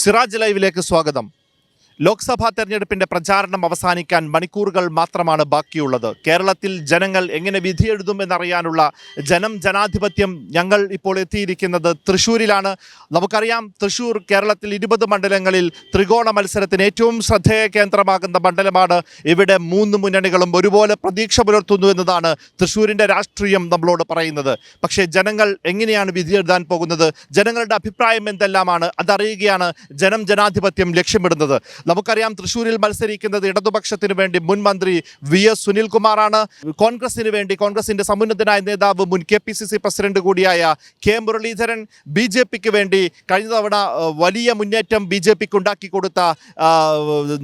സിറാജ് ലൈവിലേക്ക് സ്വാഗതം. ലോക്സഭാ തെരഞ്ഞെടുപ്പിന്റെ പ്രചാരണം അവസാനിക്കാൻ മണിക്കൂറുകൾ മാത്രമാണ് ബാക്കിയുള്ളത്. കേരളത്തിൽ ജനങ്ങൾ എങ്ങനെ വിധിയെഴുതും എന്നറിയാനുള്ള ജനം ജനാധിപത്യം ഞങ്ങൾ ഇപ്പോൾ എത്തിയിരിക്കുന്നത് തൃശ്ശൂരിലാണ്. നമുക്കറിയാം തൃശ്ശൂർ കേരളത്തിൽ ഇരുപത് മണ്ഡലങ്ങളിൽ ത്രികോണ മത്സരത്തിന് ഏറ്റവും ശ്രദ്ധേയ കേന്ദ്രമാകുന്ന മണ്ഡലമാണ്. ഇവിടെ മൂന്ന് മുന്നണികളും ഒരുപോലെ പ്രതീക്ഷ പുലർത്തുന്നു എന്നതാണ് തൃശ്ശൂരിന്റെ രാഷ്ട്രീയം നമ്മളോട് പറയുന്നത്. പക്ഷേ ജനങ്ങൾ എങ്ങനെയാണ് വിധിയെഴുതാൻ പോകുന്നത്? ജനങ്ങളുടെ അഭിപ്രായം എന്തെല്ലാമാണ്? അതറിയുകയാണ് ജനം ജനാധിപത്യം ലക്ഷ്യമിടുന്നത്. നമുക്കറിയാം തൃശ്ശൂരിൽ മത്സരിക്കുന്നത് ഇടതുപക്ഷത്തിന് വേണ്ടി മുൻ മന്ത്രി വി എസ് സുനിൽകുമാറാണ്. കോൺഗ്രസിന് വേണ്ടി കോൺഗ്രസിന്റെ സമുന്നതനായ നേതാവ് മുൻ K P C C president കൂടിയായ കെ മുരളീധരൻ ബി ജെ പിക്ക് വേണ്ടി കഴിഞ്ഞ തവണ വലിയ മുന്നേറ്റം ബി ജെ പിക്ക് ഉണ്ടാക്കി കൊടുത്ത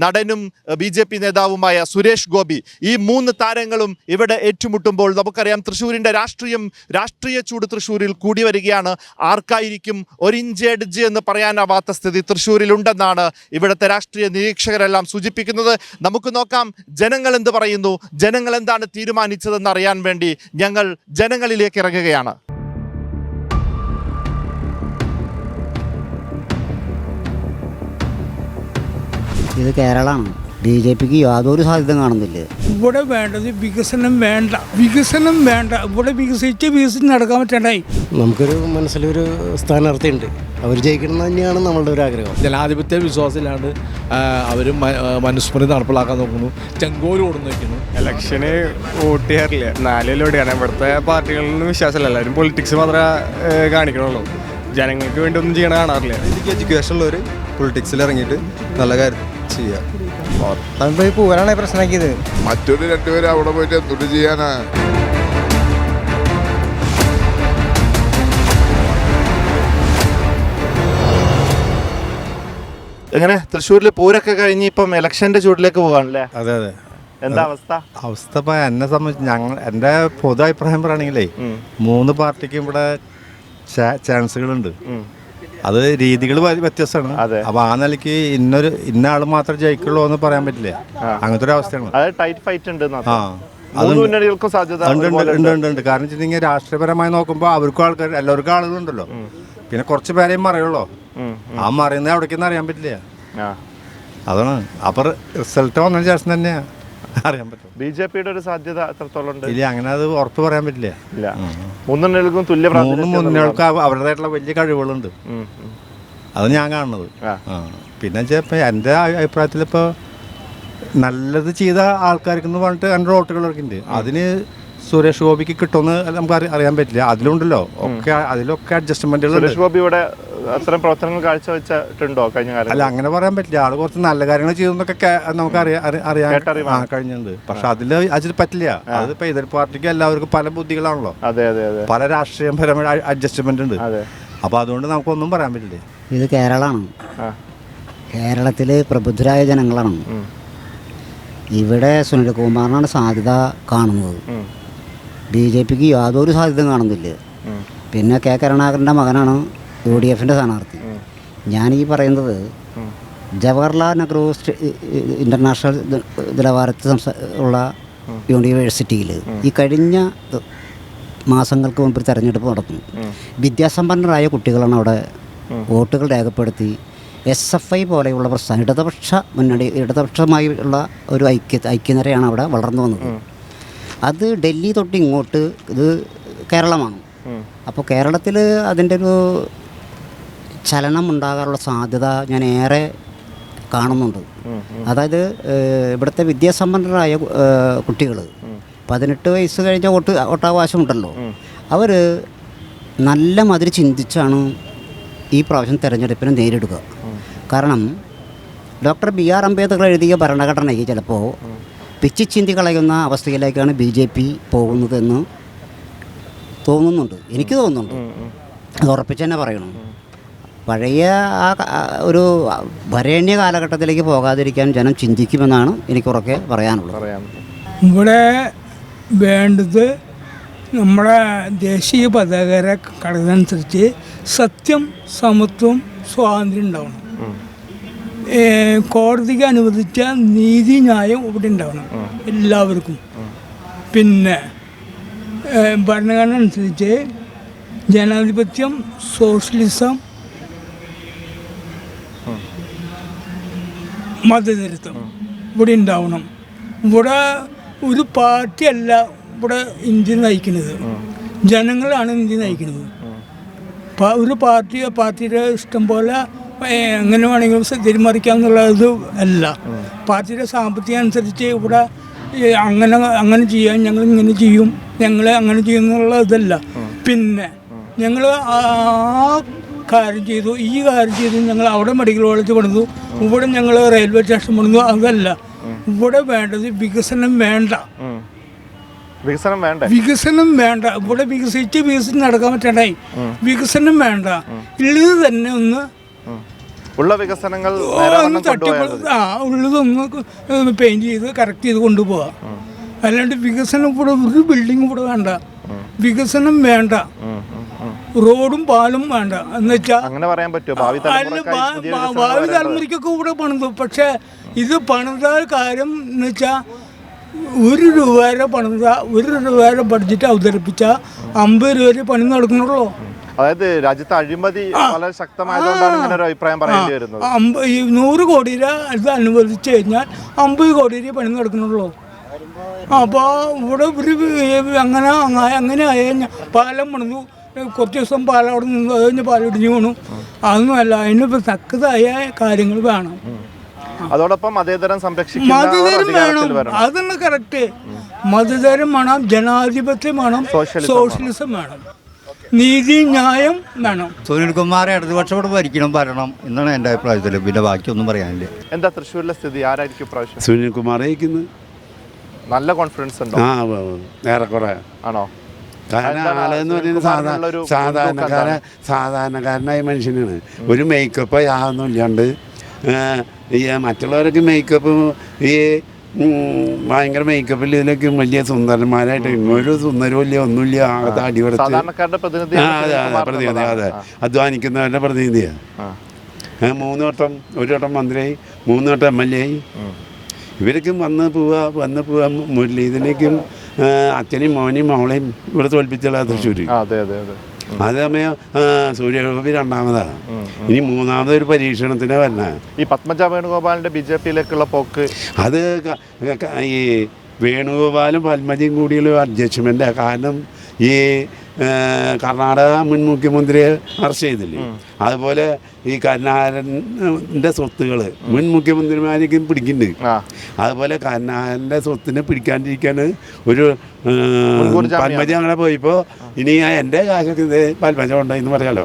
നടനും ബി ജെ പി നേതാവുമായ സുരേഷ് ഗോപി. ഈ മൂന്ന് താരങ്ങളും ഇവിടെ ഏറ്റുമുട്ടുമ്പോൾ നമുക്കറിയാം തൃശ്ശൂരിന്റെ രാഷ്ട്രീയം രാഷ്ട്രീയ ചൂട് തൃശ്ശൂരിൽ കൂടി വരികയാണ്. ആർക്കായിരിക്കും ഒരു ഇഞ്ച് എഡ്ജ് എന്ന് പറയാനാവാത്ത സ്ഥിതി തൃശ്ശൂരിലുണ്ടെന്നാണ് ഇവിടുത്തെ രാഷ്ട്രീയ നിരീക്ഷകരെല്ലാം സൂചിപ്പിക്കുന്നത്. നമുക്ക് നോക്കാം ജനങ്ങൾ എന്ത് പറയുന്നു? ജനങ്ങൾ എന്താണ് തീരുമാനിച്ചതെന്ന് അറിയാൻ വേണ്ടി ഞങ്ങൾ ജനങ്ങളിലേക്ക് ഇറങ്ങുകയാണ്. ഇത് കേരളമാണ്. ബി ജെ പിക്ക് യാതൊരു സാധ്യത കാണുന്നില്ല. ഇവിടെ വേണ്ടത് വികസനം വേണ്ട. വികസനം വേണ്ട. ഇവിടെ വികസിച്ച് വികസിച്ച് നടക്കാൻ പറ്റണ്ടായി നമുക്കൊരു മനസ്സിലൊരു സ്ഥാനാർത്ഥി ഉണ്ട് അവർ ജയിക്കണം തന്നെയാണ് നമ്മളുടെ ഒരു ആഗ്രഹം. ജനാധിപത്യ വിശ്വാസമില്ലാണ്ട് അവർ മനുസ്മൃതി നടപ്പിലാക്കാൻ നോക്കുന്നു. ചെങ്കോൽ ഓടുന്നു വയ്ക്കുന്നു ഇലക്ഷന് വോട്ട് ചെയ്യാറില്ല. നാലിലൂടെയാണ് ഇവിടുത്തെ പാർട്ടികളിലൊന്നും വിശ്വാസമില്ല. എല്ലാവരും പൊളിറ്റിക്സ് മാത്രമേ കാണിക്കണുള്ളൂ. ജനങ്ങൾക്ക് വേണ്ടി ഒന്നും ചെയ്യണ കാണാറില്ല. എനിക്ക് എഡ്യൂക്കേഷൻ ഉള്ളവർ പൊളിറ്റിക്സിൽ ഇറങ്ങിയിട്ട് നല്ല കാര്യം ചെയ്യുക മൊത്തം പോയി പ്രശ്നമാക്കിയത്. മറ്റൊരു രണ്ടുപേരും അവിടെ പോയിട്ട് തൊഴിൽ ചെയ്യാനാ? എങ്ങനെ? തൃശ്ശൂരിൽ പൂരൊക്കെ കഴിഞ്ഞ് ഇപ്പം ഇലക്ഷന്റെ ചൂടിലേക്ക് പോകാണല്ലേ? അതെ അതെ. എന്താ അവസ്ഥ? അവസ്ഥ ഇപ്പൊ എന്നെ സംബന്ധിച്ച് ഞങ്ങൾ എന്റെ പൊതു അഭിപ്രായം പറയുകയാണെങ്കിലേ മൂന്ന് പാർട്ടിക്കും ഇവിടെ ചാൻസുകളുണ്ട്. അത് രീതികൾ വ്യത്യസ്തമാണ്. അപ്പൊ ആ നിലയ്ക്ക് ഇന്നൊരു ഇന്ന ആൾ മാത്രം ജയിക്കുള്ളൂ എന്ന് പറയാൻ പറ്റില്ല. അങ്ങനത്തെ ഒരു അവസ്ഥയാണ്. ടൈറ്റ് ഫൈറ്റ് ഉണ്ട് ആ. മുന്നണികൾക്കും സാധ്യത കാരണം വെച്ചിട്ടുണ്ടെങ്കിൽ രാഷ്ട്രീയപരമായി നോക്കുമ്പോൾ അവർക്കും ആൾക്കാർ എല്ലാവർക്കും ആളുകളുണ്ടല്ലോ. പിന്നെ കുറച്ച് പേരെയും മറിയുള്ളൂ? ആ മറിയുന്നത് എവിടേക്കെന്ന് അറിയാൻ പറ്റില്ല. അതാണ്. അപ്പൊ റിസൾട്ട് വന്നതിന് ശേഷം തന്നെ അറിയാൻ പറ്റും. ബി ജെ പിയുടെ ഒരു സാധ്യത എത്രത്തോളം ഉണ്ട്? ഇല്ല അങ്ങനെ അത് ഉറപ്പ് പറയാൻ പറ്റില്ല. ഇല്ല. മൂന്നെണ്ണകൾക്കും തുല്യ മൂന്ന് മുന്നോൾക്ക് അവരുടേതായിട്ടുള്ള വലിയ കഴിവുകളുണ്ട്. അത് ഞാൻ കാണുന്നത്. പിന്നെ ഇപ്പം എന്റെ അഭിപ്രായത്തിൽ ഇപ്പോൾ നല്ലത് ചെയ്ത ആൾക്കാർക്ക് പറഞ്ഞിട്ട് എന്റെ വോട്ടുകളൊക്കെ ഉണ്ട്. അതിന് സുരേഷ് ഗോപിക്ക് കിട്ടുമെന്ന് നമുക്ക് അറിയാൻ പറ്റില്ല. അതിലുണ്ടല്ലോ. ഒക്കെ അതിലൊക്കെ അഡ്ജസ്റ്റ്മെന്റുകൾ സുരേഷ് ഗോപി ഇവിടെ അത്തരം പ്രവർത്തനങ്ങൾ കാഴ്ചവെച്ചിട്ടുണ്ടോ കഴിഞ്ഞ കാലം അല്ല അങ്ങനെ പറയാൻ പറ്റില്ല. ആൾ കുറച്ച് നല്ല കാര്യങ്ങൾ ചെയ്തെന്നൊക്കെ നമുക്ക് അറിയാൻ അറി- അറിയാൻ കഴിഞ്ഞിട്ടുണ്ട്. പക്ഷെ അതിൽ അതിൽ പറ്റില്ല. അത് ഇതര പാർട്ടിക്ക് എല്ലാവർക്കും പല ബുദ്ധികളാണല്ലോ. അതെ അതെ അതെ. പല രാഷ്ട്രീയപരമായ അഡ്ജസ്റ്റ്മെന്റ് ഉണ്ട്. അതെ. അപ്പൊ അതുകൊണ്ട് നമുക്കൊന്നും പറയാൻ പറ്റില്ല. ഇത് കേരളമാണ് കേരളത്തിൽ പ്രബുദ്ധരായ ജനങ്ങളാണ്. ഇവിടെ സുനിൽകുമാറിനാണ് സാധ്യത കാണുന്നത്. ബി ജെ പിക്ക് യാതൊരു സാധ്യതയും കാണുന്നില്ല. പിന്നെ കെ കരുണാകരന്റെ മകനാണ് യു ഡി എഫിന്റെ സ്ഥാനാർത്ഥി. ഞാൻ ഈ പറയുന്നത് ജവഹർലാൽ നെഹ്റു ഇന്റർനാഷണൽ നിലവാരത്തിൽ ഉള്ള യൂണിവേഴ്സിറ്റിയിൽ ഈ കഴിഞ്ഞ മാസങ്ങൾക്ക് മുമ്പ് തിരഞ്ഞെടുപ്പ് തെരഞ്ഞെടുപ്പ് നടന്നു. വിദ്യാസമ്പന്നരായ കുട്ടികളാണ് അവിടെ വോട്ടുകൾ രേഖപ്പെടുത്തി. എസ് എഫ് ഐ പോലെയുള്ള പ്രസ്ഥാനം ഇടതുപക്ഷ മുന്നണി ഇടതുപക്ഷമായി ഉള്ള ഒരു ഐക്യ ഐക്യനിരയാണ് അവിടെ വളർന്നു വന്നത്. അത് ഡൽഹി തൊട്ട് ഇങ്ങോട്ട് ഇത് കേരളമാണ്. അപ്പോൾ കേരളത്തിൽ അതിന്റെ ഒരു ചലനം ഉണ്ടാകാനുള്ള സാധ്യത ഞാൻ ഏറെ കാണുന്നുണ്ട്. അതായത് ഇവിടുത്തെ വിദ്യാസമ്പന്നരായ കുട്ടികൾ പതിനെട്ട് വയസ്സ് കഴിഞ്ഞ വോട്ട് ഉണ്ടല്ലോ അവർ നല്ല മതിരി ചിന്തിച്ചാണ് ഈ പ്രാവശ്യം തിരഞ്ഞെടുപ്പിനെ നേരിടുക. കാരണം ഡോക്ടർ ബി ആർ അംബേദ്കർ എഴുതിയ ഭരണഘടനയ്ക്ക് ചിലപ്പോൾ പിച്ചി ചിന്തി കളയുന്ന അവസ്ഥയിലേക്കാണ് ബി ജെ പി പോകുന്നതെന്ന് തോന്നുന്നുണ്ട്. എനിക്ക് തോന്നുന്നുണ്ട്. അത് ഉറപ്പിച്ച് തന്നെ പറയണം. പഴയ ആ ഒരു വരേണ്യ കാലഘട്ടത്തിലേക്ക് പോകാതിരിക്കാൻ ജനം ചിന്തിക്കുമെന്നാണ് എനിക്ക് ഉറക്കെ പറയാനുള്ളത്. പറയാം ഇവിടെ വേണ്ടത് നമ്മുടെ ദേശീയ പതാകരെ കടതനുസരിച്ച് സത്യം സമത്വം സ്വാതന്ത്ര്യം ഉണ്ടാവണം. കോടതിക്ക് അനുവദിച്ച നീതി ന്യായം ഇവിടെ ഉണ്ടാവണം എല്ലാവർക്കും. പിന്നെ ഭരണഘടന അനുസരിച്ച് ജനാധിപത്യം സോഷ്യലിസം മതനിരത്തം. ഇവിടെ ഉണ്ടാവണം. ഇവിടെ ഒരു പാർട്ടിയല്ല ഇവിടെ ഇന്ത്യ നയിക്കുന്നത്. ജനങ്ങളാണ് ഇന്ത്യ നയിക്കുന്നത്. ഒരു പാർട്ടി പാർട്ടിയുടെ ഇഷ്ടം പോലെ എങ്ങനെ വേണമെങ്കിലും എന്നുള്ളത് അല്ല. പാർട്ടിയുടെ സാമ്പത്തികം അനുസരിച്ച് ഇവിടെ അങ്ങനെ അങ്ങനെ ചെയ്യാൻ ഞങ്ങൾ ഇങ്ങനെ ചെയ്യും ഞങ്ങൾ അങ്ങനെ ചെയ്യുന്നുള്ള ഇതല്ല പിന്നെ ഞങ്ങൾ ആ കാര്യം ചെയ്തു ഈ കാര്യം ചെയ്തു ഞങ്ങൾ അവിടെ മെഡിക്കൽ കോളേജ് പണിതു. ഇവിടെ ഞങ്ങൾ റെയിൽവേ സ്റ്റേഷൻ പണിതു. അതല്ല ഇവിടെ വേണ്ടത് വികസനം വേണ്ട. വികസനം വേണ്ട. വികസനം വേണ്ട. ഇവിടെ വികസിച്ച് വികസിച്ച് നടക്കാൻ പറ്റണ്ടായി വികസനം വേണ്ട. ഉള്ളത് തന്നെ ഒന്ന് ഉള്ള വികസനങ്ങൾ ആ ഉള്ളതൊന്ന് പെയിന്റ് ചെയ്ത് കറക്റ്റ് ചെയ്ത് കൊണ്ടുപോവാ. അല്ലാണ്ട് വികസനം ഇവിടെ ഒരു ബിൽഡിംഗ് ഇവിടെ വേണ്ട. വികസനം വേണ്ട. റോഡും പാലും വേണ്ട. എന്നുവെച്ചാ അങ്ങനെ പറയാൻ പറ്റുമോ? ഭാവി തലമുറയ്ക്കൊക്കെ ഇവിടെ പണിതു. പക്ഷേ ഇത് പണിത കാര്യം എന്ന് വെച്ചാൽ ഒരു രൂപ വരെ പണിത ഒരു രൂപ വരെ ബഡ്ജറ്റ് അവതരിപ്പിച്ച അമ്പത് രൂപ വരെ പണി നടക്കണുള്ളൂ അതായത് രാജ്യത്ത് അഴിമതി വളരെ ശക്തമായതുകൊണ്ടാണ് ഇങ്ങനെ ഒരു അഭിപ്രായം പറയേണ്ടി വരുന്നത്. അമ്പ- നൂറ് കോടി രൂപ ഇത് അനുവദിച്ചു കഴിഞ്ഞാൽ അമ്പത് കോടി രൂപ പണി നടക്കണുള്ളൂ അപ്പോൾ ഇവിടെ ഒരു അങ്ങനെ അങ്ങ- അങ്ങനെ ആയ പാലം പണിതു. കുറച്ച് ദിവസം പാലം അവിടെ നിന്ന് അത് കഴിഞ്ഞ് പാലിടിഞ്ഞു വീണു. അതൊന്നുമല്ല അതിനിപ്പോൾ തക്കതായ കാര്യങ്ങൾ വേണം. അതോടൊപ്പം മതേതരം സംരക്ഷിക്കും മതതരം വേണം. അതന്നെ കറക്റ്റ് മതതരം വേണം ജനാധിപത്യം വേണം സോഷ്യലിസം വേണം. നീതി ന്യായം വേണം. സുനിൽകുമാർ ഇടതുപക്ഷോട് ഭരിക്കണം ഭരണം എന്നാണ് എന്റെ അഭിപ്രായത്തിൽ. പിന്നെ ബാക്കിയൊന്നും പറയാനില്ല. എന്താ തൃശ്ശൂരിലെ സ്ഥിതി? ആരായിരിക്കും പ്രാവശ്യം സുനിൽകുമാർ നല്ല കോൺഫിഡൻസ് ഉണ്ടോ? ആ. ഏറെക്കുറെ. ആണോ? കാരണം ആളെന്ന് പറയുന്നത് സാധാ സുനിൽകുമാറിനുള്ളൊരു സാധാരണക്കാര സാധാരണക്കാരനായ മനുഷ്യനാണ്. ഒരു മേക്കപ്പ് യാതൊന്നും ഇല്ലാണ്ട് മറ്റുള്ളവരൊക്കെ മേക്കപ്പ് ഈ ഭയങ്കര മേക്കപ്പിൽ ഇതിലൊക്കെ വലിയ സുന്ദരന്മാരായിട്ട് ഇങ്ങൊരു സുന്ദരവും ഇല്ല ഒന്നുമില്ല ആകെ അടിപൊളി ആ അതെ അതെ പ്രതിനിധി അതെ. അധ്വാനിക്കുന്നവരുടെ പ്രതിനിധിയാണ് മൂന്ന് വട്ടം ഒരു വട്ടം മന്ത്രിയായി മൂന്ന് വട്ടം എം എൽ എ ആയി. ഇവരൊക്കെ വന്ന് പോവുക വന്ന് പോവുക മുരളീധരനേക്കും അച്ഛനെയും മോനെയും മോളെയും ഇവിടെ തോൽപ്പിച്ചുള്ള തൃശ്ശൂർ അതെ അതേസമയം സൂര്യഗോപി രണ്ടാമതാണ്. ഇനി മൂന്നാമതൊരു പരീക്ഷണത്തിന് വരണ. ഈ പത്മജ വേണുഗോപാലിന്റെ ബി ജെ പിയിലേക്കുള്ള പോക്ക് അത് ഈ വേണുഗോപാലും പത്മജയും കൂടിയുള്ള അഡ്ജസ്റ്റ്മെന്റ് കാരണം ഈ കർണാടക മുൻ മുഖ്യമന്ത്രിയെ അറസ്റ്റ് ചെയ്തില്ലേ? അതുപോലെ ഈ കരുണാകരന്റെ സ്വത്തുകൾ മുൻ മുഖ്യമന്ത്രിമാരേക്കും പിടിക്കുന്നുണ്ട്. അതുപോലെ കരുണാകരന്റെ സ്വത്തിനെ പിടിക്കാണ്ടിരിക്കാൻ ഒരു. പത്മജ അങ്ങനെ പോയപ്പോൾ ഇനി ഞാൻ എന്റെ കാശൊക്കെ ഇത് പത്മജ ഉണ്ടായിന്ന് എന്ന് പറയാലോ.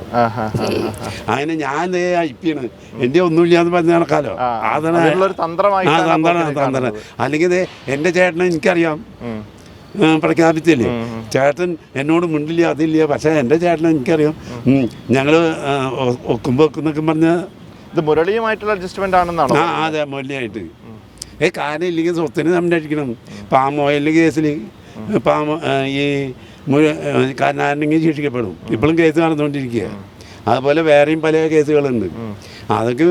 അങ്ങനെ ഞാൻ അയപ്പിയാണ് എന്റെ ഒന്നുമില്ല എന്ന് പറഞ്ഞ് നടക്കാലോ? അതാണ് തന്ത്രമാണ് തന്ത്രമാണ് തന്ത്രം. അല്ലെങ്കിൽ എന്റെ ചേട്ടനെ എനിക്കറിയാം. പ്രഖ്യാപിച്ചില്ലേ? ചേട്ടൻ എന്നോട് മുണ്ടില്ല അതില്ല. പക്ഷേ എന്റെ ചേട്ടൻ എനിക്കറിയാം. ഞങ്ങൾ ഒക്കുമ്പോൾ ഒക്കുന്നൊക്കെ പറഞ്ഞ ഇത് മുരളിയുമായിട്ടുള്ള അഡ്ജസ്റ്റ്മെന്റ് ആണെന്നാണ്? ആ അതെ മുരളിയായിട്ട്. ഏ കാര്യം ഇല്ലെങ്കിൽ സ്വത്തിന് സംരക്ഷിക്കണം പാം ഓയിൽ കേസിൽ പാം ഈ കാരണം കാരനാരനെങ്കിൽ ശിക്ഷിക്കപ്പെടും. ഇപ്പോഴും കേസ് നടന്നുകൊണ്ടിരിക്കുക അതുപോലെ വേറെയും പല കേസുകളുണ്ട്. അതൊക്കെ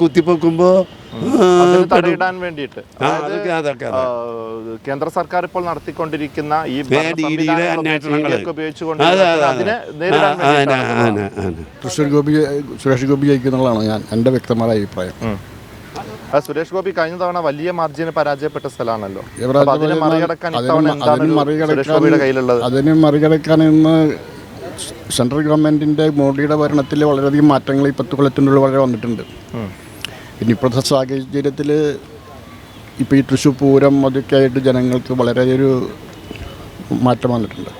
കുത്തിപ്പൊക്കുമ്പോ കുത്തിപ്പൊക്കുമ്പോൾ ആ, തടയിടാൻ വേണ്ടിയിട്ട്. അതൊക്കെ അതൊക്കെ കേന്ദ്ര സർക്കാർ ഇപ്പോൾ നടത്തിക്കൊണ്ടിരിക്കുന്ന ഈ ഉപയോഗിച്ചുകൊണ്ട് ഗോപി സുരേഷ് ഗോപി ജയിക്കുന്നുള്ളതാണ് ഞാൻ എന്റെ വ്യക്തമായ അഭിപ്രായം. ആ, സുരേഷ് ഗോപി കഴിഞ്ഞ തവണ വലിയ മാർജിന് പരാജയപ്പെട്ട സ്ഥലമാണല്ലോ. അതിനെ മറികടക്കാൻ അതിന് മറികടക്കാൻ ഇന്ന് സെൻട്രൽ ഗവൺമെന്റിന്റെ മോഡിയുടെ ഭരണത്തിൽ വളരെയധികം മാറ്റങ്ങൾ ഈ പത്ത് കൊല്ലത്തിനുള്ളിൽ വളരെ വന്നിട്ടുണ്ട്. പിന്നെ ഇപ്പോഴത്തെ സാഹചര്യത്തിൽ ഇപ്പോൾ ഈ തൃശ്ശൂർ പൂരം അതൊക്കെ ആയിട്ട് ജനങ്ങൾക്ക് വളരെ ഒരു മാറ്റം വന്നിട്ടുണ്ട്.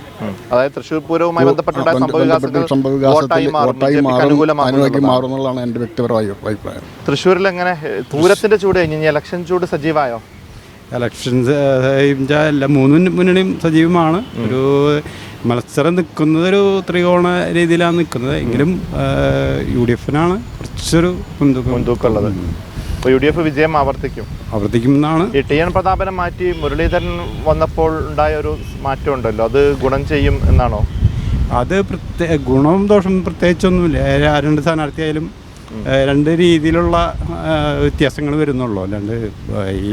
അതായത് തൃശ്ശൂർ പൂരവുമായി ബന്ധപ്പെട്ടുണ്ടായ ബന്ധപ്പെട്ട സംഭവവികാസത്തിൽ വോട്ടായി മാറും വോട്ടായി BJP ക്ക് മാറും എന്നുള്ളതാണ്. എന്റെ വ്യക്തിപരമായ അഭിപ്രായം. തൃശ്ശൂരിൽ എങ്ങനെ ഏ, പൂരത്തിന്റെ ചൂട് കഴിഞ്ഞ് ഇനി ഇലക്ഷൻ ചൂട് സജീവായോ ഇലക്ഷൻസ് എല്ലാ മൂന്ന് മുന്നണിയും സജീവമാണ്. ഒരു മത്സരം നിൽക്കുന്നത് ഒരു ത്രികോണ രീതിയിലാണ് നിൽക്കുന്നത് എങ്കിലും യു ഡി എഫിനാണ് കുറച്ചൊരു മുൻതൂക്കം. മുൻതൂക്കമുള്ളത് അപ്പോൾ യു ഡി എഫ് വിജയം ആവർത്തിക്കും. ആവർത്തിക്കുമെന്നാണ്. എന്നാണ് ടി എൻ പ്രതാപനെ മാറ്റി മുരളീധരൻ വന്നപ്പോൾ ഉണ്ടായ ഒരു മാറ്റം ഉണ്ടല്ലോ അത് ഗുണം ചെയ്യും എന്നാണോ? അത് പ്രത്യേ ഗുണവും ദോഷവും പ്രത്യേകിച്ചൊന്നുമില്ല. രണ്ട് സ്ഥാനാർത്ഥിയായാലും രണ്ട് രീതിയിലുള്ള വ്യത്യാസങ്ങൾ വരുന്നുള്ളൂ. അല്ലാണ്ട് ഈ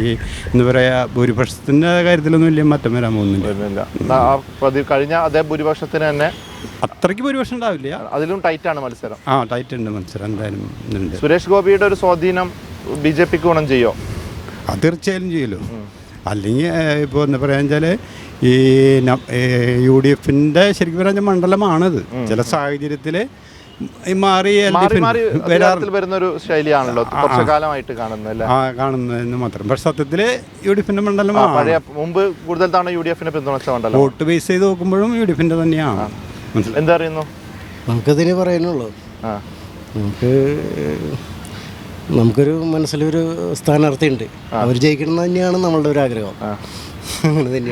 എന്താ പറയുക ഭൂരിപക്ഷത്തിന്റെ കാര്യത്തിലൊന്നും വലിയ മാറ്റം വരാൻ പോകുന്നില്ല. കഴിഞ്ഞ അതേ ഭൂരിപക്ഷത്തിന് തന്നെ അത്രയ്ക്ക് ഭൂരിപക്ഷം ഉണ്ടാവില്ല. അതിലും ടൈറ്റ് ആണ് മത്സരം. ആ ടൈറ്റ് ഉണ്ട് മത്സരം. എന്തായാലും ഉണ്ട്. സുരേഷ് ഗോപിയുടെ ഒരു സ്വാധീനം ബി ജെ പിക്ക് ഗുണം ചെയ്യോ? അത് തീർച്ചയായും ചെയ്യലോ. അല്ലെങ്കിൽ ഇപ്പോൾ എന്താ പറയുക വെച്ചാൽ ഈ യു ഡി എഫിന്റെ ശരിക്കും പറഞ്ഞ മണ്ഡലമാണത്. ചില സാഹചര്യത്തിൽ മാറി വരുന്ന ഒരു ശൈലിയാണല്ലോ. കുറച്ചു കാലമായിട്ട് കാണുന്നത് അല്ലേ ആ കാണുന്നതെന്ന് മാത്രം. പക്ഷെ സത്യത്തിൽ യു ഡി എഫിന്റെ മണ്ഡലമാണ് പഴയ മുമ്പ് കൂടുതൽ തവണ യു ഡി എഫിനെ പിന്തുണച്ച മണ്ഡലം വോട്ട് ബേസ് ചെയ്ത് നോക്കുമ്പോഴും യു ഡി എഫിന്റെ തന്നെയാണ്. മനസ്സിലായി? എന്താ അറിയുന്നു? നമുക്കതിന് പറയാനുള്ളൂ. ആ. നമുക്ക് നമുക്കൊരു മനസ്സിലൊരു സ്ഥാനാർത്ഥി ഉണ്ട് അവർ ജയിക്കണം തന്നെയാണ് നമ്മളുടെ ഒരു ആഗ്രഹം. അങ്ങനെ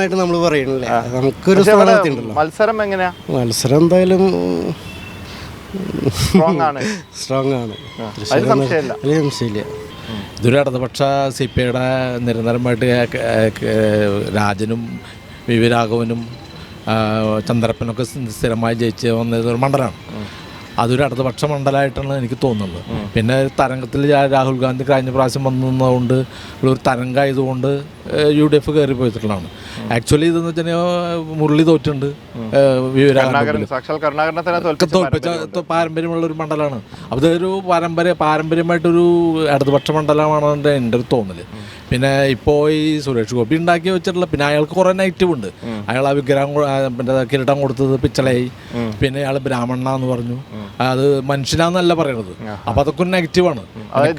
ആയിട്ട് നമ്മൾ പറയണില്ലേ? നമുക്കൊരു സ്ഥാനാർത്ഥി ഉണ്ടല്ലോ. മത്സരം എങ്ങനെയാ? മത്സരം എന്തായാലും സ്ട്രോങ് ആണ്. സംശയമില്ല. ഇതൊരു ഇടതുപക്ഷ സി പി ഐയുടെ നിരന്തരമായിട്ട് രാജനും വി വി രാഘവനും ചന്ദ്രപ്പനൊക്കെ സ്ഥിരമായി ജയിച്ച് വന്നത് ഒരു മണ്ഡലമാണ്. അതൊരു ഇടതുപക്ഷ മണ്ഡലമായിട്ടാണ് എനിക്ക് തോന്നുന്നത്. പിന്നെ തരംഗത്തിൽ രാഹുൽ ഗാന്ധി കഴിഞ്ഞ പ്രാവശ്യം വന്നതുകൊണ്ട് ഒരു തരംഗമായതുകൊണ്ട് യു ഡി എഫ് കയറി പോയിട്ടുള്ളതാണ്. ആക്ച്വലി ഇതെന്ന് വെച്ചാൽ മുരളി തോറ്റുണ്ട്. തോൽപ്പിച്ച പാരമ്പര്യമുള്ള ഒരു മണ്ഡലമാണ് അപ്പോൾ ഇതൊരു പാരമ്പര്യ പാരമ്പര്യമായിട്ടൊരു ഇടതുപക്ഷ മണ്ഡലമാണെന്ന് എന്റെ ഒരു തോന്നൽ പിന്നെ ഇപ്പോ ഈ സുരേഷ് ഗോപി ഉണ്ടാക്കി വെച്ചിട്ടുള്ള പിന്നെ അയാൾക്ക് കുറേ നെഗറ്റീവ് ഉണ്ട്. അയാൾ ആ വിഗ്രഹം പിന്നെ കിരീടം കൊടുത്തത് പിച്ചളയായി. പിന്നെ അയാൾ ബ്രാഹ്മണ എന്ന് പറഞ്ഞു അത് മനുഷ്യനാന്നല്ല പറയണത്. അപ്പൊ അതൊക്കെ ഒരു നെഗറ്റീവാണ്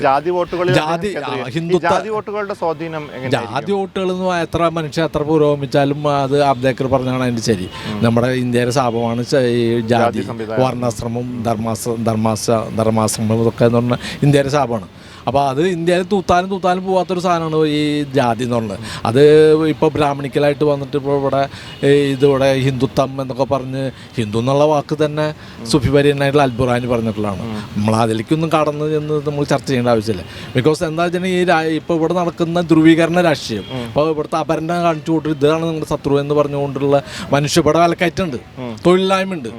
ജാതി വോട്ടുകളിൽ ജാതി ഹിന്ദുത്വ- ജാതി വോട്ടുകളുടെ സ്വാധീനം? ജാതി വോട്ടുകൾ എത്ര മനുഷ്യൻ എത്ര പുരോഗമിച്ചാലും അത് അബ്ദേക്കർ പറഞ്ഞാണ് അതിന്റെ ശരി. നമ്മുടെ ഇന്ത്യയുടെ ശാപമാണ് ഈ ജാതി. വർണാശ്രമം ധർമാസ ധർമാസ ധർമാശ്രമം ഇതൊക്കെ എന്ന് പറഞ്ഞാൽ ഇന്ത്യയുടെ ശാപമാണ്. അപ്പോൾ അത് ഇന്ത്യയിൽ തൂത്താനും തൂത്താനും പോകാത്തൊരു സാധനമാണ് ഈ ജാതി എന്ന് പറയുന്നത് അത് ഇപ്പോൾ ബ്രാഹ്മണിക്കലായിട്ട് വന്നിട്ട് ഇപ്പോൾ ഇവിടെ ഇതിവിടെ ഹിന്ദുത്വം എന്നൊക്കെ പറഞ്ഞ് ഹിന്ദു എന്നുള്ള വാക്ക് തന്നെ സുഫിപര്യനായിട്ടുള്ള അത്ഭുറാനി പറഞ്ഞിട്ടുള്ളതാണ്. നമ്മൾ അതിലേക്കൊന്നും കടന്ന് എന്ന് നമ്മൾ ചർച്ച ചെയ്യേണ്ട ആവശ്യമില്ല. ബിക്കോസ് എന്താ വെച്ചിട്ടുണ്ടെങ്കിൽ ഈ ഇപ്പോൾ ഇവിടെ നടക്കുന്ന ധ്രുവീകരണ രാഷ്ട്രീയം അപ്പോൾ ഇവിടുത്തെ അപരനെ കാണിച്ചു കൊണ്ട് ഇതാണ് നിങ്ങളുടെ ശത്രു എന്ന് പറഞ്ഞുകൊണ്ടുള്ള മനുഷ്യപ്പെടെ വിലക്കയറ്റുണ്ട് തൊഴിലില്ലായ്മ ഉണ്ട്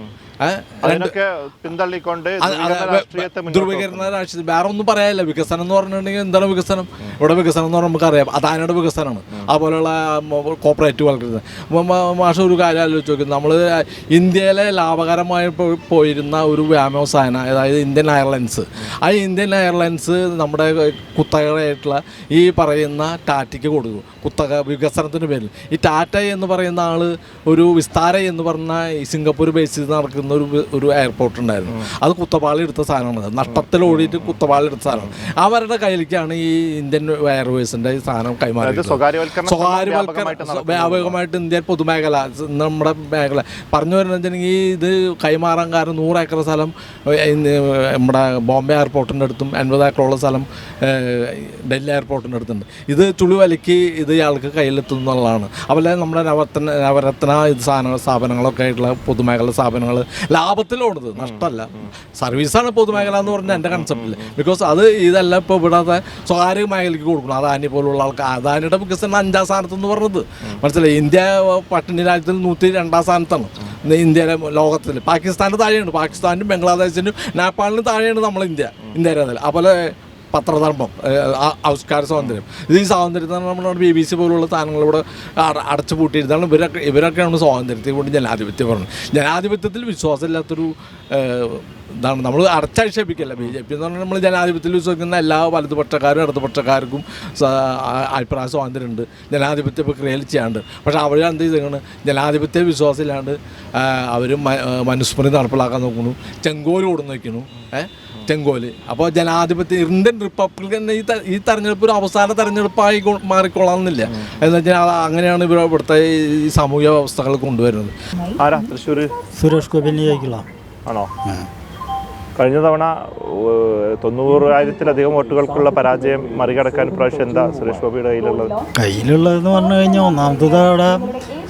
ഏഹ് രണ്ട് അതിനൊക്കെ പിന്തള്ളിക്കൊണ്ട് അത് അത് ധ്രുവീകരണ രാഷ്ട്രീയത്തെ മുന്നോട്ട് ധ്രുവീകരണ രാഷ്ട്രീയം വേറെ ഒന്നും പറയാനില്ല. വികസനം എന്ന് പറഞ്ഞിട്ടുണ്ടെങ്കിൽ എന്താണ് വികസനം? ഇവിടെ വികസനം എന്ന് പറഞ്ഞാൽ നമുക്കറിയാം. അദാനിയുടെ വികസനമാണ്. അതുപോലെയുള്ള കോപ്പറേറ്റീവ് വളർത്തുന്നത് മാഷ ഒരു കാര്യം ആലോചിച്ച് നോക്കി. നമ്മൾ ഇന്ത്യയിലെ ലാഭകരമായി പോയിരുന്ന ഒരു വ്യാമോസായന അതായത് ഇന്ത്യൻ എയർലൈൻസ്. ആ ഇന്ത്യൻ എയർലൈൻസ് നമ്മുടെ കുത്തകളായിട്ടുള്ള ഈ പറയുന്ന ടാറ്റയ്ക്ക് കൊടുക്കും. കുത്തക വികസനത്തിന് പേരിൽ. ഈ ടാറ്റ എന്ന് പറയുന്ന ആൾ ഒരു വിസ്താര എന്ന് പറഞ്ഞ ഈ സിംഗപ്പൂർ ബേസ് ചെയ്ത് നടക്കുന്ന ഒരു ഒരു എയർപോർട്ട് ഉണ്ടായിരുന്നു. അത് കുത്തപാളി എടുത്ത സാധനമാണ്. നഷ്ടത്തിൽ ഓടിയിട്ട് കുത്തപാളി എടുത്ത സാധനമാണ്. അവരുടെ കയ്യിലേക്കാണ് ഈ ഇന്ത്യൻ എയർവേസിന്റെ ഈ സാധനം കൈമാറി അതായത് സ്വകാര്യവൽക്കരണം വ്യാപകമായിട്ട് സ്വകാര്യവൽക്കരണം വ്യാപകമായിട്ട് ഇന്ത്യൻ പൊതുമേഖല നമ്മുടെ മേഖല. പറഞ്ഞു വരുന്നുണ്ടെങ്കിൽ ഇത് കൈമാറാൻ കാരണം നൂറ് ഏക്കർ സ്ഥലം നമ്മുടെ ബോംബെ എയർപോർട്ടിന്റെ അടുത്തും എൺപത് ഏക്കറുള്ള സ്ഥലം ഡൽഹി എയർപോർട്ടിന്റെ അടുത്തുണ്ട്. ഇത് ചുളിവലിക്ക് ഇത് ഇയാൾക്ക് കയ്യിലെത്തും എന്നുള്ളതാണ്. അതുപോലെ നമ്മുടെ നവരത്ന നവരത്ന ഇത് സാധനങ്ങൾ സ്ഥാപനങ്ങളൊക്കെ ആയിട്ടുള്ള പൊതുമേഖല സ്ഥാപനങ്ങൾ ലാഭത്തിലോണത് നഷ്ടമല്ല. സർവീസാണ് പൊതുമേഖല എന്ന് പറഞ്ഞാൽ എന്റെ കൺസെപ്റ്റിൽ ബിക്കോസ് അത് ഇതെല്ലാം ഇപ്പോൾ ഇവിടുത്തെ സ്വകാര്യ മേഖലയ്ക്ക് കൊടുക്കണം. അദാനി പോലുള്ള ആൾക്കാർ അദാനിയുടെ വികസനം അഞ്ചാം സ്ഥാനത്ത് എന്ന് പറഞ്ഞത്. മനസ്സിലായി? ഇന്ത്യ പട്ടിണി രാജ്യത്തിൽ നൂറ്റി രണ്ടാം സ്ഥാനത്താണ്. ഇന്ത്യയിലെ ലോകത്തിൽ. പാകിസ്ഥാന്റെ താഴെയാണ് പാകിസ്ഥാനും ബംഗ്ലാദേശിനും നേപ്പാളിനും താഴെയാണ് നമ്മൾ ഇന്ത്യ. ഇന്ത്യ അതുപോലെ പത്രധർമ്മം ആവിഷ്കാര സ്വാതന്ത്ര്യം. ഇത് ഈ സ്വാതന്ത്ര്യത്തെ നമ്മുടെ ബി ബി സി പോലുള്ള സാധനങ്ങൾ അടച്ചു പൂട്ടിയിരുന്നാണ് ഇവരൊക്കെ ഇവരൊക്കെയാണ് സ്വാതന്ത്ര്യത്തെ കൊണ്ട് ജനാധിപത്യം പറഞ്ഞത്. ജനാധിപത്യത്തിൽ വിശ്വാസമില്ലാത്തൊരു ഇതാണ്. നമ്മൾ അടച്ചാക്ഷേപിക്കല്ല ബി ജെ പി എന്ന് പറഞ്ഞാൽ നമ്മൾ ജനാധിപത്യത്തിൽ വിശ്വസിക്കുന്ന എല്ലാ വലതുപക്ഷക്കാരും ഇടതുപക്ഷക്കാർക്കും അഭിപ്രായ സ്വാതന്ത്ര്യമുണ്ട്. ജനാധിപത്യ പ്രക്രിയയിൽ ചെയ്യാണ്ട്. പക്ഷേ അവർ എന്ത് ചെയ്തേക്കാണ്? ജനാധിപത്യ വിശ്വാസമില്ലാണ്ട് അവർ മനുസ്മൃതി നടപ്പിലാക്കാൻ നോക്കുന്നു. ചെങ്കോൽ കൊടുന്ന് ഏഹ് തെങ്കോൽ അപ്പോൾ ജനാധിപത്യ ഇന്ത്യൻ റിപ്പബ്ലിക് ഈ ഈ തെരഞ്ഞെടുപ്പ് ഒരു അവസാന തെരഞ്ഞെടുപ്പായി മാറിക്കൊള്ളാമെന്നില്ല. എന്ന് വെച്ചാൽ അങ്ങനെയാണ് ഇവർ ഇവിടുത്തെ ഈ സാമൂഹ്യ വ്യവസ്ഥകൾ കൊണ്ടുവരുന്നത്. ആരാ? തൃശ്ശൂർ സുരേഷ് ഗോപിനെ ആണോ? കഴിഞ്ഞ തവണ തൊണ്ണൂറായിരത്തിലധികം വോട്ടുകൾക്കുള്ള പരാജയം മറികടക്കാൻ പ്രാവശ്യം എന്താ സുരേഷ് ഗോപിയുടെ കയ്യിലുള്ളത്? കയ്യിലുള്ളതെന്ന് പറഞ്ഞു കഴിഞ്ഞാൽ ഒന്നാമത്തത് അവിടെ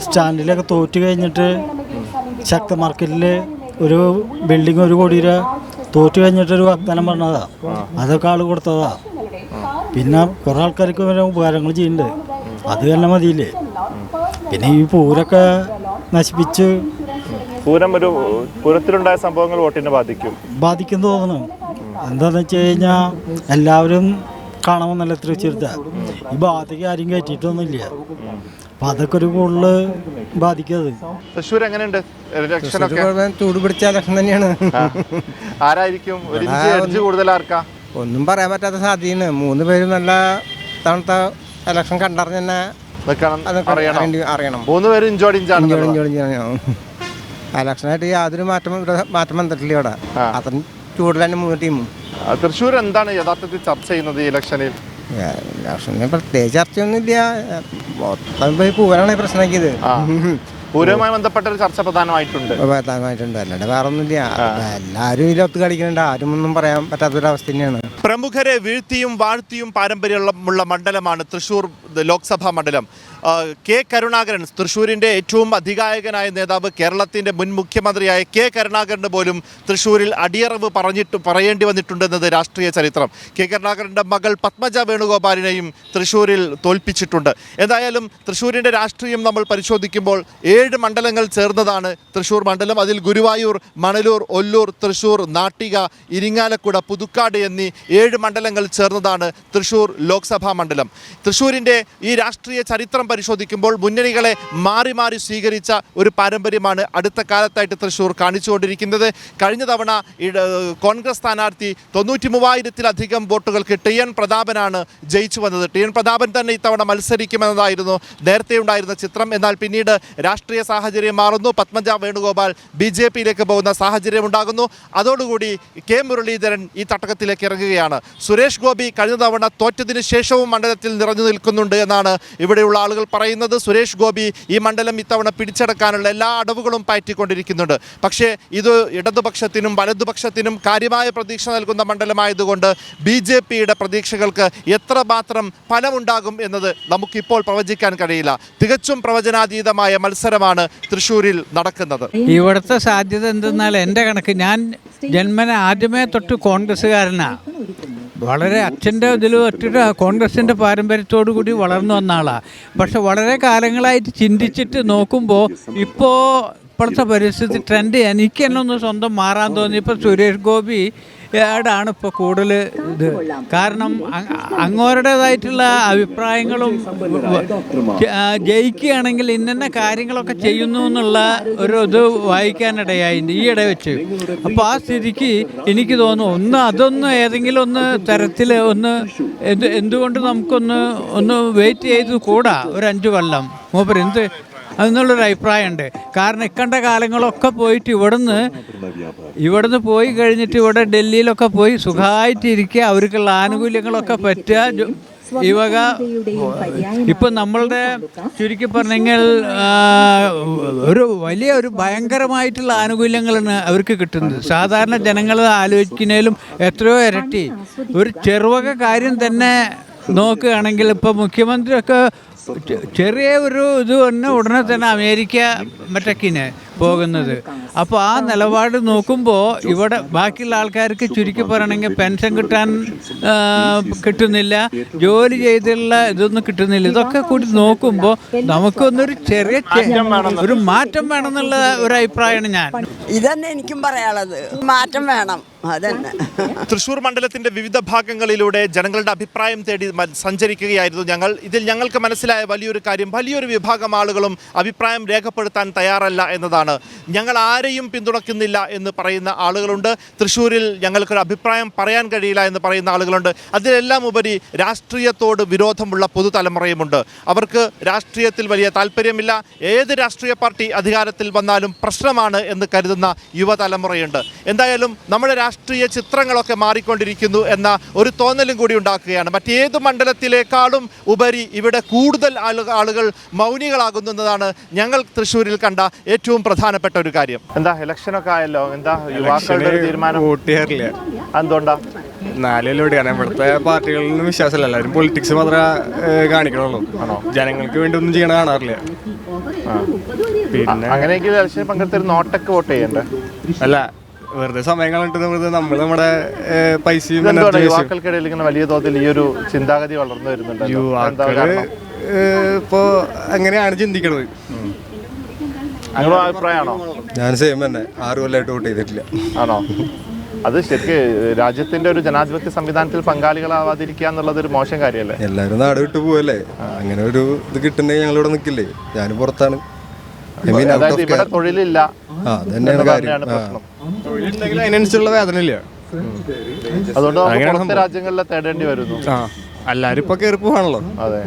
സ്റ്റാൻഡിലൊക്കെ തോറ്റു കഴിഞ്ഞിട്ട് ശക്ത മാർക്കറ്റിൽ ഒരു ബിൽഡിംഗ് ഒരു കോടി രൂപ തോറ്റ് കഴിഞ്ഞിട്ടൊരു വാഗ്ദാനം പറഞ്ഞതാ. അതൊക്കെ ആൾ കൊടുത്തതാ. പിന്നെ കുറേ ആൾക്കാർക്ക് വരെ ഉപകാരങ്ങൾ ചെയ്യുന്നുണ്ട്. അത് തന്നെ മതിയില്ലേ? പിന്നെ ഈ പൂരൊക്കെ നശിപ്പിച്ച് പൂരം ഒരു പൂരത്തിലുണ്ടായ സംഭവങ്ങൾ വോട്ടിനെ ബാധിക്കും. ബാധിക്കും തോന്നുന്നു. എന്താന്ന് വെച്ച് കഴിഞ്ഞാൽ എല്ലാവരും കാണാമെന്നല്ല തൃശ്ശൂരത്തെ ഈ ഭാഗത്തേക്ക് ആരും കയറ്റിയിട്ടൊന്നുമില്ല. അപ്പം അതൊക്കെ ഒരു കൂടുതൽ ബാധിക്കുന്നത് തൃശ്ശൂർ എങ്ങനെയുണ്ട്? ഇലക്ഷനൊക്കെ ചൂട് പിടിച്ച ഇലക്ഷൻ തന്നെയാണ്. ആരായിരിക്കും? ഒരു ഇഞ്ച് എഡ്ജ് കൂടുതൽ ആർക്കാ? ഒന്നും പറയാൻ പറ്റാത്ത സാധ്യതയാണ്. മൂന്ന് പേര് നല്ല തവണത്തെ ഇലക്ഷൻ കണ്ടറിഞ്ഞ് തന്നെ നിൽക്കണം അതൊക്കെ അറിയണം. അറിയേണ്ടി- അറിയണം. മൂന്ന് പേരും ഇഞ്ചോട് ഇഞ്ചാണ് ഇലക്ഷനായിട്ട് യാതൊരു മാറ്റം ഇവിടെ മാറ്റം വന്നിട്ടില്ല ഇവിടെ. ആ. അത്രയും ചൂടിൽ തന്നെ മൂന്ന് ടീമും. തൃശ്ശൂർ എന്താണ് യഥാർത്ഥത്തിൽ ചർച്ച ചെയ്യുന്നത് ഈ ഇലക്ഷനിൽ? ഇലക്ഷന് പ്രത്യേകിച്ച് ചർച്ചയൊന്നുമില്ല. മൊത്തം പോയി പൂരാണ് പ്രശ്നമാക്കിയത്. ആ. പൂരവുമായി ബന്ധപ്പെട്ട ഒരു ചർച്ച പ്രധാനമായിട്ടുണ്ട്. പ്രധാനമായിട്ടുണ്ട്. അല്ലാണ്ട് വേറെ ഒന്നുമില്ല എല്ലാവരും ഇതിലൊത്ത് കളിക്കുന്നുണ്ട്. ആരും ഒന്നും പറയാൻ പറ്റാത്തൊരവസ്ഥ തന്നെയാണ്. പ്രമുഖരെ വീഴ്ത്തിയും വാഴ്ത്തിയും പാരമ്പര്യമുള്ള മണ്ഡലമാണ് തൃശൂർ ലോക്സഭാ മണ്ഡലം. കെ കരുണാകരൻ തൃശ്ശൂരിന്റെ ഏറ്റവും അധികായകനായ നേതാവ് കേരളത്തിന്റെ മുൻ മുഖ്യമന്ത്രിയായ കെ കരുണാകരന് പോലും തൃശ്ശൂരിൽ അടിയറവ് പറഞ്ഞിട്ട് പറയേണ്ടി വന്നിട്ടുണ്ടെന്നത് രാഷ്ട്രീയ ചരിത്രം. കെ കരുണാകരന്റെ മകൾ പത്മജ വേണുഗോപാലിനെയും തൃശ്ശൂരിൽ തോൽപ്പിച്ചിട്ടുണ്ട്. എന്തായാലും തൃശ്ശൂരിന്റെ രാഷ്ട്രീയം നമ്മൾ പരിശോധിക്കുമ്പോൾ ഏഴ് മണ്ഡലങ്ങൾ ചേർന്നതാണ് തൃശ്ശൂർ മണ്ഡലം. അതിൽ ഗുരുവായൂർ മണലൂർ ഒല്ലൂർ തൃശ്ശൂർ നാട്ടിക ഇരിങ്ങാലക്കുട പുതുക്കാട് എന്നീ ഏഴ് മണ്ഡലങ്ങൾ ചേർന്നതാണ് തൃശ്ശൂർ ലോക്സഭാ മണ്ഡലം. തൃശ്ശൂരിന്റെ ഈ രാഷ്ട്രീയ ചരിത്രം പരിശോധിക്കുമ്പോൾ മുന്നണികളെ മാറി മാറി സ്വീകരിച്ച ഒരു പാരമ്പര്യമാണ് അടുത്ത കാലത്തായിട്ട് തൃശൂർ കാണിച്ചുകൊണ്ടിരിക്കുന്നത്. കഴിഞ്ഞ തവണ കോൺഗ്രസ് സ്ഥാനാർത്ഥി തൊണ്ണൂറ്റി മൂവായിരത്തിലധികം വോട്ടുകൾക്ക് ടി എൻ പ്രതാപനാണ് ജയിച്ചു വന്നത്. ടി എൻ പ്രതാപൻ തന്നെ ഇത്തവണ മത്സരിക്കുമെന്നതായിരുന്നു നേരത്തെ ഉണ്ടായിരുന്ന ചിത്രം. എന്നാൽ പിന്നീട് രാഷ്ട്രീയ സാഹചര്യം മാറുന്നു. പത്മജ വേണുഗോപാൽ ബി ജെ പിയിലേക്ക് പോകുന്ന സാഹചര്യം ഉണ്ടാകുന്നു. അതോടുകൂടി കെ മുരളീധരൻ ഈ തട്ടകത്തിലേക്ക് ഇറങ്ങുകയാണ്. സുരേഷ് ഗോപി കഴിഞ്ഞ തവണ തോറ്റതിന് ശേഷവും മണ്ഡലത്തിൽ നിറഞ്ഞു നിൽക്കുന്നുണ്ട് എന്നാണ് ഇവിടെയുള്ള ആളുകൾ പറയുന്നത് സുരേഷ് ഗോപി ഈ മണ്ഡലം ഇത്തവണ പിടിച്ചെടുക്കാനുള്ള എല്ലാ അടവുകളും പയറ്റിക്കൊണ്ടിരിക്കുന്നുണ്ട് പക്ഷേ ഇത് ഇടതുപക്ഷത്തിനും വലതുപക്ഷത്തിനും കാര്യമായ പ്രതീക്ഷ നൽകുന്ന മണ്ഡലമായതുകൊണ്ട് ബി ജെ പിയുടെ പ്രതീക്ഷകൾക്ക് എത്രമാത്രം ഫലമുണ്ടാകും എന്നത് നമുക്കിപ്പോൾ പ്രവചിക്കാൻ കഴിയില്ല. തികച്ചും പ്രവചനാതീതമായ മത്സരമാണ് തൃശ്ശൂരിൽ നടക്കുന്നത്. ഇവിടുത്തെ സാധ്യത എന്തെന്നാൽ എന്റെ കണക്ക് ഞാൻ ജന്മന ആദ്യമേ തൊട്ട് കോൺഗ്രസ്സുകാരനാണ് വളരെ അച്ഛന്റെ ഇതിൽ ഒറ്റ കോൺഗ്രസിന്റെ പാരമ്പര്യത്തോടു കൂടി വളർന്നു വന്ന ആളാണ് പക്ഷെ വളരെ കാലങ്ങളായിട്ട് ചിന്തിച്ചിട്ട് നോക്കുമ്പോൾ ഇപ്പോൾ ഇപ്പോഴത്തെ പരിസ്ഥിതി ട്രെൻഡ് എനിക്ക് തന്നെ ഒന്ന് സ്വന്തം മാറാൻ തോന്നി. ഇപ്പോൾ സുരേഷ് ഗോപി ാണ് ഇപ്പോൾ കൂടുതൽ ഇത്. കാരണം അങ്ങോരുടേതായിട്ടുള്ള അഭിപ്രായങ്ങളും ജയിക്കുകയാണെങ്കിൽ ഇന്നെ കാര്യങ്ങളൊക്കെ ചെയ്യുന്നു എന്നുള്ള ഒരു ഇത് വായിക്കാനിടയായി. ഈയിടെ വെച്ച്. അപ്പോൾ ആ സ്ഥിതിക്ക് എനിക്ക് തോന്നുന്നു ഒന്ന് അതൊന്ന് ഏതെങ്കിലും ഒന്ന് തരത്തിൽ ഒന്ന് എന്ത് എന്തുകൊണ്ട് നമുക്കൊന്ന് ഒന്ന് വെയിറ്റ് ചെയ്ത് കൂടാ. ഒരു അഞ്ച് കൊല്ലം. മൂപ്പർ എന്ത് എന്നുള്ളൊരു അഭിപ്രായമുണ്ട്. കാരണം ഇക്കണ്ട കാലങ്ങളൊക്കെ പോയിട്ട് ഇവിടുന്ന് ഇവിടുന്ന് പോയി കഴിഞ്ഞിട്ട് ഇവിടെ ഡൽഹിയിലൊക്കെ പോയി സുഖമായിട്ടിരിക്കുക അവർക്കുള്ള ആനുകൂല്യങ്ങളൊക്കെ പറ്റുക ഈ വക ഇപ്പം നമ്മളുടെ ചുരുക്കി പറഞ്ഞെങ്കിൽ ഒരു വലിയ ഒരു ഭയങ്കരമായിട്ടുള്ള ആനുകൂല്യങ്ങളാണ് അവർക്ക് കിട്ടുന്നത്. സാധാരണ ജനങ്ങൾ ആലോചിക്കുന്നതിലും എത്രയോ ഇരട്ടി. ഒരു ചെറുവക കാര്യം തന്നെ നോക്കുകയാണെങ്കിൽ ഇപ്പോൾ മുഖ്യമന്ത്രിയൊക്കെ ചെറിയ ഒരു ഇത് വന്ന് ഉടനെ തന്നെ അമേരിക്ക മറ്റക്കിന് പോകുന്നത്. അപ്പോൾ ആ നിലപാട് നോക്കുമ്പോൾ ഇവിടെ ബാക്കിയുള്ള ആൾക്കാർക്ക് ചുരുക്കി പറയണമെങ്കിൽ പെൻഷൻ കിട്ടാൻ കിട്ടുന്നില്ല ജോലി ചെയ്തുള്ള ഇതൊന്നും കിട്ടുന്നില്ല. ഇതൊക്കെ കൂടി നോക്കുമ്പോൾ നമുക്കൊന്നൊരു ചെറിയ ഒരു മാറ്റം വേണമെന്നുള്ള ഒരു അഭിപ്രായമാണ് ഞാൻ. ഇതന്നെ എനിക്കും പറയാനുള്ളത്. മാറ്റം വേണം. അതന്നെ. തൃശൂർ മണ്ഡലത്തിന്റെ വിവിധ ഭാഗങ്ങളിലൂടെ ജനങ്ങളുടെ അഭിപ്രായം തേടി സഞ്ചരിക്കുകയായിരുന്നു ഞങ്ങൾ. ഇതിൽ ഞങ്ങൾക്ക് മനസ്സിലായ വലിയൊരു കാര്യം വലിയൊരു വിഭാഗം ആളുകളും അഭിപ്രായം രേഖപ്പെടുത്താൻ തയ്യാറല്ല എന്നതാണ്. ഞങ്ങൾ ആരെയും പിന്തുണക്കുന്നില്ല എന്ന് പറയുന്ന ആളുകളുണ്ട്. തൃശ്ശൂരിൽ ഞങ്ങൾക്കൊരു അഭിപ്രായം പറയാൻ കഴിയില്ല എന്ന് പറയുന്ന ആളുകളുണ്ട്. അതിലെല്ലാം ഉപരി രാഷ്ട്രീയത്തോട് വിരോധമുള്ള പുതുതലമുറയുമുണ്ട്. അവർക്ക് രാഷ്ട്രീയത്തിൽ വലിയ താല്പര്യമില്ല. ഏത് രാഷ്ട്രീയ പാർട്ടി അധികാരത്തിൽ വന്നാലും പ്രശ്നമാണ് എന്ന് കരുതുന്ന യുവതലമുറയുണ്ട്. എന്തായാലും നമ്മുടെ രാഷ്ട്രീയ ചിത്രങ്ങളൊക്കെ മാറിക്കൊണ്ടിരിക്കുന്നു എന്ന ഒരു തോന്നലും കൂടി ഉണ്ടാക്കുകയാണ്. മറ്റേത് മണ്ഡലത്തിലേക്കാളും ഉപരി ഇവിടെ കൂടുതൽ ആളുകൾ മൗനികളാകുന്നു എന്നതാണ് ഞങ്ങൾ തൃശ്ശൂരിൽ കണ്ട ഏറ്റവും പ്രധാനപ്പെട്ട ഒരു കാര്യം. എന്താ ഇലക്ഷൻ ഒക്കെ ആയല്ലോ എന്താ യുവാക്കളുടെ ഒരു തീരുമാനം? വോട്ട് ചെയ്യാറില്ല എന്തുകൊണ്ടാ നാലിലോട്ട് കാരണം ഇവിടുത്തെ പാർട്ടികളിലും വിശ്വാസമില്ല. എല്ലാവരും പൊളിറ്റിക്സ് മാത്രമേ കാണിക്കണുള്ളൂ. ആണോ? ജനങ്ങൾക്ക് വേണ്ടി ഒന്നും ചെയ്യണ കാണാറില്ല. പിന്നെ? അങ്ങനെയെങ്കിൽ ഇലക്ഷനിൽ പങ്കെടുത്തൊരു നോട്ടൊക്കെ വോട്ട് ചെയ്യണ്ടേ? അല്ല വെറുതെ സമയം കളഞ്ഞിട്ട് വെറുതെ നമ്മൾ നമ്മുടെ പൈസയും യുവാക്കൾക്കിടയിൽ ഇങ്ങനെ വലിയ തോതിൽ ഈ ഒരു ചിന്താഗതി വളർന്നു വരുന്നുണ്ട് യുവാക്കൾ ഇപ്പോ അങ്ങനെയാണ് ചിന്തിക്കണത്? അങ്ങനെ അഭിപ്രായമാണോ? ഞാൻ സെയിം തന്നെ. ആറ് കൊല്ലമായിട്ട് വോട്ട് ചെയ്തിട്ടില്ല. ആണോ? അത് ശരിക്ക് രാജ്യത്തിന്റെ ഒരു ജനാധിപത്യ സംവിധാനത്തിൽ പങ്കാളികളാവാതിരിക്കുക എന്നുള്ളത് ഒരു മോശം കാര്യമല്ലേ? എല്ലാവരും നാട് വിട്ടു പോവല്ലേ? അങ്ങനെ ഒരു ഇത് കിട്ടുന്നെങ്കിൽ ഞങ്ങൾ ഇവിടെ നിൽക്കില്ലേ? ഞാൻ പുറത്താണ്. അതായത് ഇവിടെ തൊഴിലില്ല. അതിനനുസരിച്ചുള്ള വേതന അതുകൊണ്ട് പുറത്തെ രാജ്യങ്ങളിലെ തേടേണ്ടി വരുന്നു. ആ എല്ലാവരും ഇപ്പൊ കയറി പോവാണല്ലോ. അതെ.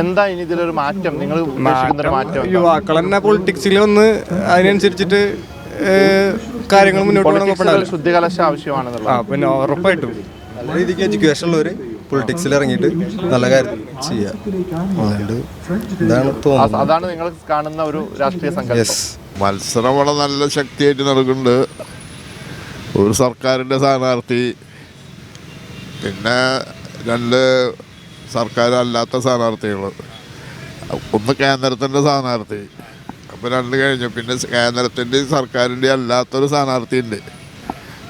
എന്താ ഇനി ഇതിലൊരു മാറ്റം? നിങ്ങൾ ഉദ്ദേശിക്കുന്ന മാറ്റം? യുവാക്കൾ തന്നെ പൊളിറ്റിക്സിൽ വന്ന് അതിനനുസരിച്ചിട്ട് കാര്യങ്ങൾ മുന്നോട്ട് പോകണം ൽ ആവശ്യമാണെന്നുള്ളത്. ആ പിന്നെ ഉറപ്പായിട്ടും. നല്ല രീതിക്ക് എഡ്യൂക്കേഷൻ ഉള്ളവർ പൊളിറ്റിക്സിൽ ഇറങ്ങിയിട്ട് നല്ല കാര്യം ചെയ്യാം. അതുകൊണ്ട് ഇതാണ് തോന്നുന്നത്. അതാണ് നിങ്ങൾ കാണുന്ന ഒരു രാഷ്ട്രീയ സംഘം മത്സരം വളരെ നല്ല ശക്തിയായിട്ട് നടക്കുന്നുണ്ട്. ഒരു സർക്കാരിന്റെ സ്ഥാനാർത്ഥി. പിന്നെ രണ്ട് സർക്കാരല്ലാത്ത സ്ഥാനാർത്ഥികൾ ഒന്ന് കേന്ദ്രത്തിന്റെ സ്ഥാനാർത്ഥി. അപ്പോൾ രണ്ട് കഴിഞ്ഞു. പിന്നെ കേന്ദ്രത്തിന്റെ സർക്കാരിന്റെ അല്ലാത്തൊരു സ്ഥാനാർത്ഥി ഉണ്ട്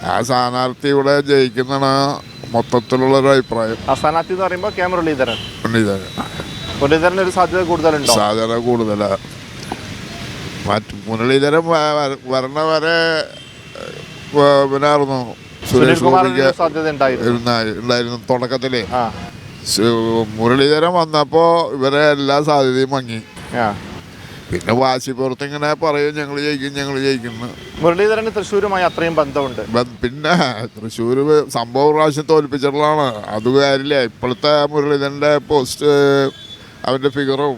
ആ സ്ഥാനാർത്ഥി ഇവിടെ ജയിക്കുന്നതാണ് മൊത്തത്തിലുള്ളൊരു അഭിപ്രായം. ആ സ്ഥാനാർത്ഥി എന്ന് പറയുമ്പോൾ കെ മുരളീധരൻ. മുരളീധരൻ. മുരളീധരൻ ഒരു സാധ്യത കൂടുതലുണ്ട്? സാധ്യത കൂടുതലാണ് മറ്റ് മുരളീധരൻ വരണവരെ വ- വരണ വരെ പിന്നായിരുന്നു സുരേഷ് കുമാറിന് സാധ്യത ഉണ്ടായിരുന്നു. ഉണ്ടായിരുന്നു തുടക്കത്തിൽ. മുരളീധരൻ വന്നപ്പോൾ ഇവരെ എല്ലാ സാധ്യതയും മങ്ങി. പിന്നെ വാശിപ്പുറത്ത് ഇങ്ങനെ പറയും ഞങ്ങൾ ജയിക്കും ഞങ്ങൾ ജയിക്കുന്നു മുരളീധരന് തൃശ്ശൂരുമായി അത്രയും ബന്ധമുണ്ട്. പിന്നെ തൃശ്ശൂർ സംഭവ പ്രാവശ്യം തോൽപ്പിച്ചിട്ടുള്ളതാണ്. അത് കാര്യമില്ല. ഇപ്പോഴത്തെ മുരളീധരന്റെ പോസ്റ്റ് അവന്റെ ഫിഗറും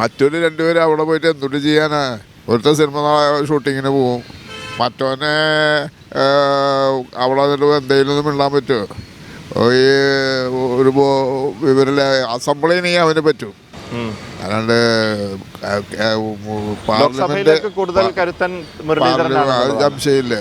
മറ്റൊരു രണ്ടുപേരും അവിടെ പോയിട്ട് എന്തുകൊണ്ട് ചെയ്യാനാ? ഒരുത്ത സിനിമ ഷൂട്ടിങ്ങിന് പോവും. മറ്റവനെ ഏഹ്, അവിടെ നിന്നിട്ട് എന്തെങ്കിലും ഒന്നും ഇടാൻ പറ്റുമോ ഈ ഒരു വിവരിലെ അസംബ്ലി ചെയ്യണമെങ്കിൽ അവന് പറ്റും. അല്ലാണ്ട് പാർലമെന്റ് കൂടുതൽ കരുത്തൻ സംശയമില്ല.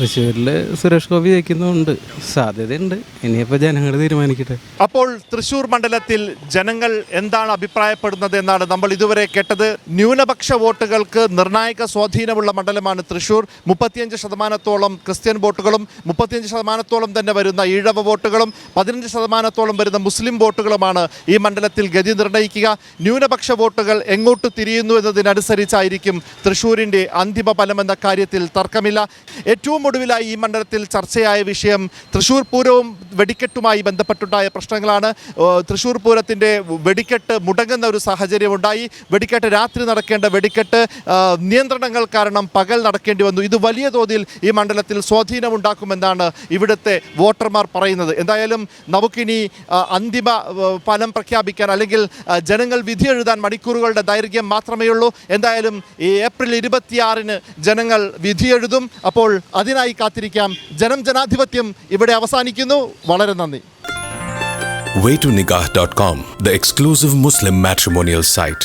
തൃശ്ശൂരിൽ സുരേഷ് ഗോപി ജയിക്കുന്നുണ്ട്. സാധ്യതയുണ്ട്. ഇനിയിപ്പോൾ ജനങ്ങൾ തീരുമാനിക്കട്ടെ. അപ്പോൾ തൃശ്ശൂർ മണ്ഡലത്തിൽ ജനങ്ങൾ എന്താണ് അഭിപ്രായപ്പെടുന്നത് എന്നാണ് നമ്മൾ ഇതുവരെ കേട്ടത്. ന്യൂനപക്ഷ വോട്ടുകൾക്ക് നിർണായക സ്വാധീനമുള്ള മണ്ഡലമാണ് തൃശ്ശൂർ. മുപ്പത്തിയഞ്ച് ശതമാനത്തോളം ക്രിസ്ത്യൻ വോട്ടുകളും മുപ്പത്തിയഞ്ച് ശതമാനത്തോളം തന്നെ വരുന്ന ഈഴവ വോട്ടുകളും പതിനഞ്ച് ശതമാനത്തോളം വരുന്ന മുസ്ലിം വോട്ടുകളുമാണ് ഈ മണ്ഡലത്തിൽ ഗതി നിർണയിക്കുക ന്യൂനപക്ഷ വോട്ടുകൾ എങ്ങോട്ട് തിരിയുന്നു എന്നതിനനുസരിച്ചായിരിക്കും തൃശ്ശൂരിന്റെ അന്തിമ ഫലമെന്ന കാര്യത്തിൽ തർക്കമില്ല. ഏറ്റവും ഒടുവിലായി ഈ മണ്ഡലത്തിൽ ചർച്ചയായ വിഷയം തൃശ്ശൂർ പൂരവും വെടിക്കെട്ടുമായി ബന്ധപ്പെട്ടുണ്ടായ പ്രശ്നങ്ങളാണ്. തൃശ്ശൂർ പൂരത്തിന്റെ വെടിക്കെട്ട് മുടങ്ങുന്ന ഒരു സാഹചര്യം ഉണ്ടായി. വെടിക്കെട്ട് രാത്രി നടക്കേണ്ട വെടിക്കെട്ട് നിയന്ത്രണങ്ങൾ കാരണം പകൽ നടക്കേണ്ടി വന്നു. ഇത് വലിയ തോതിൽ ഈ മണ്ഡലത്തിൽ സ്വാധീനമുണ്ടാക്കുമെന്നാണ് ഇവിടുത്തെ വോട്ടർമാർ പറയുന്നത്. എന്തായാലും നമുക്കിനി അന്തിമ ഫലം പ്രഖ്യാപിക്കാൻ അല്ലെങ്കിൽ ജനങ്ങൾ വിധി എഴുതാൻ മണിക്കൂറുകളുടെ ദൈർഘ്യം മാത്രമേ ഉള്ളൂ എന്തായാലും ഈ ഏപ്രിൽ ഇരുപത്തിയാറിന് ജനങ്ങൾ വിധി എഴുതും. അപ്പോൾ അതിനായി കാത്തിരിക്കാം ജനം ജനാധിപത്യം ഇവിടെ അവസാനിക്കുന്നു വളരെ നന്ദി waytonikah.com, the exclusive Muslim matrimonial site.